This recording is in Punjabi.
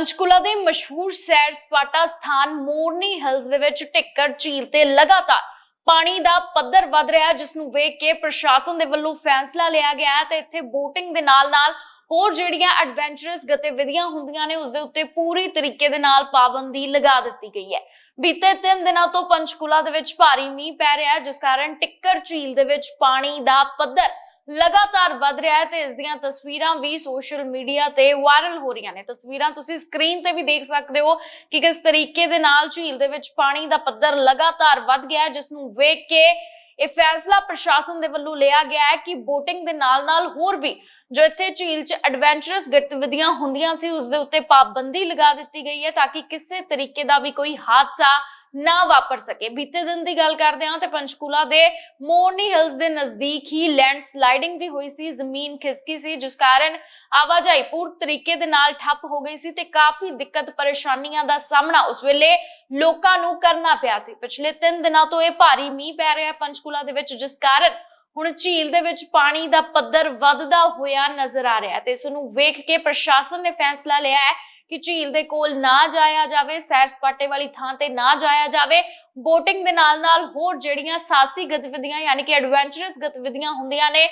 ਪੰਚਕੂਲਾ ਦੇ ਮਸ਼ਹੂਰ ਸੈਰ ਸਪਾਟਾ ਸਥਾਨ ਮੋਰਨੀ ਹਿਲਸ ਦੇ ਵਿੱਚ ਟਿੱਕਰ ਝੀਲ ਤੇ ਲਗਾਤਾਰ ਪਾਣੀ ਦਾ ਪੱਧਰ ਵਧ ਰਿਹਾ ਜਿਸ ਨੂੰ ਵੇਖ ਕੇ ਪ੍ਰਸ਼ਾਸਨ ਦੇ ਵੱਲੋਂ ਫੈਸਲਾ ਲਿਆ ਗਿਆ ਹੈ ਤੇ ਇੱਥੇ ਬੋਟਿੰਗ ਦੇ ਨਾਲ-ਨਾਲ ਹੋਰ ਜਿਹੜੀਆਂ ਐਡਵੈਂਚਰਸ ਗਤੀਵਿਧੀਆਂ ਹੁੰਦੀਆਂ ਨੇ, ਉਸ ਦੇ ਉੱਤੇ ਪੂਰੀ ਤਰੀਕੇ ਦੇ ਨਾਲ ਪਾਬੰਦੀ ਲਗਾ ਦਿੱਤੀ ਗਈ ਹੈ। ਬੀਤੇ 3 ਦਿਨਾਂ ਤੋਂ ਪੰਚਕੂਲਾ ਦੇ ਵਿੱਚ ਭਾਰੀ ਮੀਂਹ ਪੈ ਰਿਹਾ ਹੈ, ਜਿਸ ਕਾਰਨ ਟਿੱਕਰ ਝੀਲ ਦੇ ਵਿੱਚ ਪਾਣੀ ਦਾ ਪੱਧਰ ਲਗਾਤਾਰ ਵਧ ਰਿਹਾ ਹੈ ਤੇ ਇਸ ਦੀਆਂ ਤਸਵੀਰਾਂ ਵੀ ਸੋਸ਼ਲ ਮੀਡੀਆ ਤੇ ਵਾਇਰਲ ਹੋ ਰਹੀਆਂ ਨੇ। ਤਸਵੀਰਾਂ ਤੁਸੀਂ ਸਕਰੀਨ ਤੇ ਵੀ ਦੇਖ ਸਕਦੇ ਹੋ ਕਿ ਕਿਸ ਤਰੀਕੇ ਦੇ ਨਾਲ ਝੀਲ ਦੇ ਵਿੱਚ ਪਾਣੀ ਦਾ ਪੱਧਰ ਲਗਾਤਾਰ ਵੱਧ ਗਿਆ ਹੈ, ਜਿਸ ਨੂੰ ਵੇਖ ਕੇ ਇਹ ਫੈਸਲਾ ਪ੍ਰਸ਼ਾਸਨ ਦੇ ਵੱਲੋਂ ਲਿਆ ਗਿਆ ਹੈ ਕਿ ਬੋਟਿੰਗ ਦੇ ਨਾਲ-ਨਾਲ ਹੋਰ ਵੀ ਜੋ ਇੱਥੇ ਝੀਲ 'ਚ ਐਡਵੈਂਚਰਸ ਗਤੀਵਿਧੀਆਂ ਹੁੰਦੀਆਂ ਸੀ, ਉਸ ਦੇ ਉੱਤੇ ਪਾਬੰਦੀ ਲਗਾ ਦਿੱਤੀ ਗਈ ਹੈ ਤਾਂ ਕਿ ਕਿਸੇ ਤਰੀਕੇ ਦਾ ਵੀ ਕੋਈ ਹਾਦਸਾ ਨਾ ਵਾਪਰ ਸਕੇ। ਬੀਤੇ ਦਿਨ ਦੀ ਗੱਲ ਕਰਦੇ ਹਾਂ ਤੇ ਪੰਚਕੂਲਾ ਦੇ ਮੋਰਨੀ ਹਿਲਸ ਦੇ ਨਜ਼ਦੀਕ ਹੀ ਲੈਂਡ ਸਲਾਈਡਿੰਗ ਵੀ ਹੋਈ ਸੀ, ਜ਼ਮੀਨ ਖਿਸਕੀ ਸੀ, ਜਿਸ ਕਾਰਨ ਆਵਾਜਾਈ ਪੂਰ ਤਰੀਕੇ ਦੇ ਨਾਲ ਠੱਪ ਹੋ ਗਈ ਸੀ ਤੇ ਕਾਫੀ ਦਿੱਕਤ ਪਰੇਸ਼ਾਨੀਆਂ ਦਾ ਸਾਹਮਣਾ ਉਸ ਵੇਲੇ ਲੋਕਾਂ ਨੂੰ ਕਰਨਾ ਪਿਆ ਸੀ। ਪਿਛਲੇ 3 ਦਿਨਾਂ ਤੋਂ ਇਹ ਭਾਰੀ ਮੀਂਹ ਪੈ ਰਿਹਾ ਹੈ ਪੰਚਕੂਲਾ ਦੇ ਵਿੱਚ, ਜਿਸ ਕਾਰਨ ਹੁਣ ਝੀਲ ਦੇ ਵਿੱਚ ਪਾਣੀ ਦਾ ਪੱਧਰ ਵੱਧਦਾ ਹੋਇਆ ਨਜ਼ਰ ਆ ਰਿਹਾ ਤੇ ਇਸ ਨੂੰ ਵੇਖ ਕੇ ਪ੍ਰਸ਼ਾਸਨ ਨੇ ਫੈਸਲਾ ਲਿਆ ਹੈ ਕਿ ਝੀਲ ਦੇ ਕੋਲ ਨਾ ਜਾਇਆ ਜਾਵੇ, ਸੈਰ ਸਪਾਟੇ ਵਾਲੀ ਥਾਂ ਤੇ ਨਾ ਜਾਇਆ ਜਾਵੇ। ਬੋਟਿੰਗ ਦੇ ਨਾਲ ਨਾਲ ਹੋਰ ਜਿਹੜੀਆਂ ਸਾਹਸੀ ਗਤੀਵਿਧੀਆਂ, ਯਾਨੀ ਕਿ ਐਡਵੈਂਚਰਸ ਗਤੀਵਿਧੀਆਂ ਹੁੰਦੀਆਂ ਨੇ